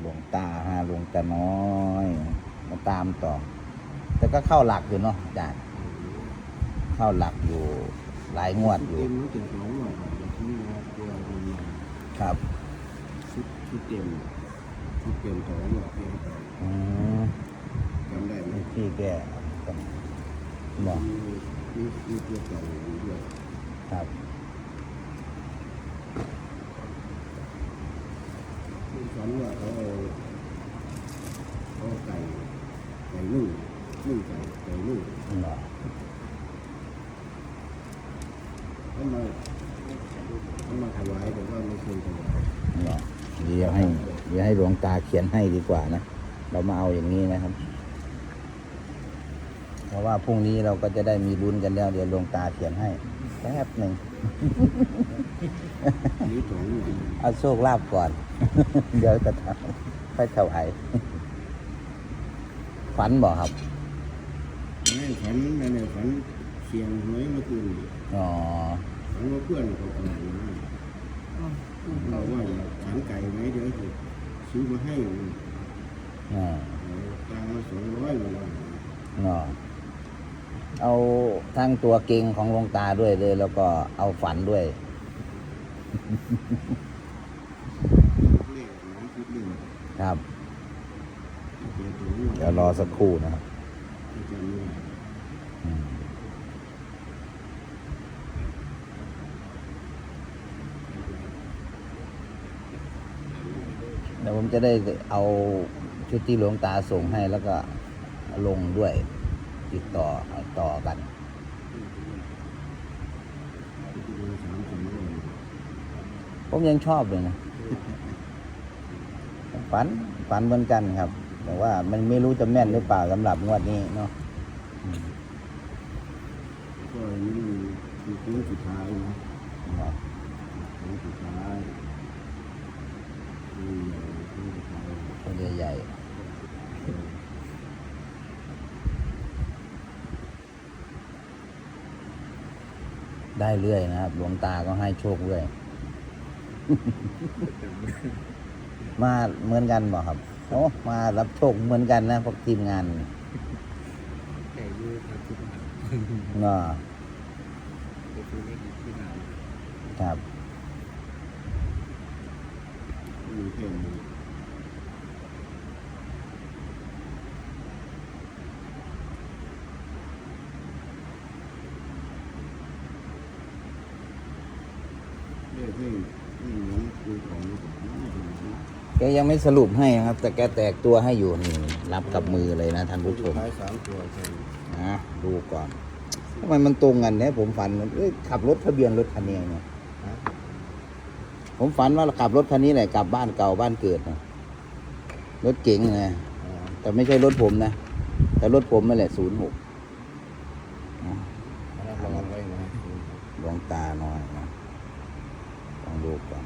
หลวงตาฮะหลวงตาน้อย มาตามต่อ แต่ก็เข้าหลักอยู่เนาะอาจารย์เข้าหลักอยู่หลายงวดอยู่เต็มรู้ถึงสองหน่อยแบบนี้นะตัวมันมาครับชุดชุดเต็มชุดเต็มสองหน่อยเพียงแต่อืมจำได้ไหมพี่แกบอกมีมีมีตัวเก่าอยู่ด้วยครับ มีฝันว่าเขาเอาเขาเอาไก่ไก่ นึ่งนึ่งไก่ไก่นึ่งเนาะเขามาเขามาถวายแต่ว่าไม่เคยถวายเนาะเดี๋ยวให้เดี๋ยวให้หลวงตาเขียนให้ดีกว่านะ เรามาเอาอย่างนี้นะครับ เพราะว่าพรุ่งนี้เราก็จะได้มีลุ้นกันแล้ว เดี๋ยวหลวงตาเขียนให้แป๊บหนึ่งอู้หูเอาโชคลาภก่อน เดี๋ยวจะทำค่อยถวาย ฝันบอกครับไม่ฝันนั่นแหละฝันเสียงหวยเมื่อคืนอ๋อฝันว่าเพื่อนเขาตายนะเราว่าอยากฉันไก่ไหมเดี๋ยวจะซื้อมาให้อ๋อตังค์มาสองร้อยเลยเนาะเอาทั้งตัวเก่งของหลวงตาด้วยเลย แล้วก็เอาฝันด้วยเลขหวยคิดเรื่องครับ เดี๋ยวรอสักครู่นะครับเดี๋ยวผมจะได้เอาชุดที่หลวงตาส่งให้แล้วก็ลงด้วยติดต่อต่อกันผมยังชอบเลยนะฝันฝันเหมือนกันครับ แต่ว่ามันไม่รู้จะแม่นหรือเปล่าสำหรับงวดนี้เนาะก็นี่คือโค้งสุดท้ายนะครับโค้งสุดท้ายนี่โค้งสุดท้ายตัวใหญ่ๆได้เรื่อยนะครับหลวงตาก็ให้โชคเรื่อย มาเหมือนกันบอครับ โอ้มารับโชคเหมือนกันนะพวกทีมงานไก่ยืดครับทุกคนเนาะก็คือเลขที่นานครับมีแค่นี้เลขที่ที่เหมือนคือของน่าจะเหมือน แกยังไม่สรุปให้นะครับ แต่แกแตกตัวให้อยู่นี่รับกับมือเลยนะท่านผู้ชมท้ายสามตัวใช่นะดูก่อนทำไมมันตรงกันเนี่ยผมฝันเอ้ยขับรถทะเบียนรถคันนี้เนี่ยฮะผมฝันว่าขับรถคันนี้แหละกลับบ้านเก่าบ้านเกิดนะรถเก๋งนะอ่าแต่ไม่ใช่รถผมนะ แต่รถผมนั่นแหละศูนย์หกระวังไว้นะดวงตาน้อยนะต้องดูก่อน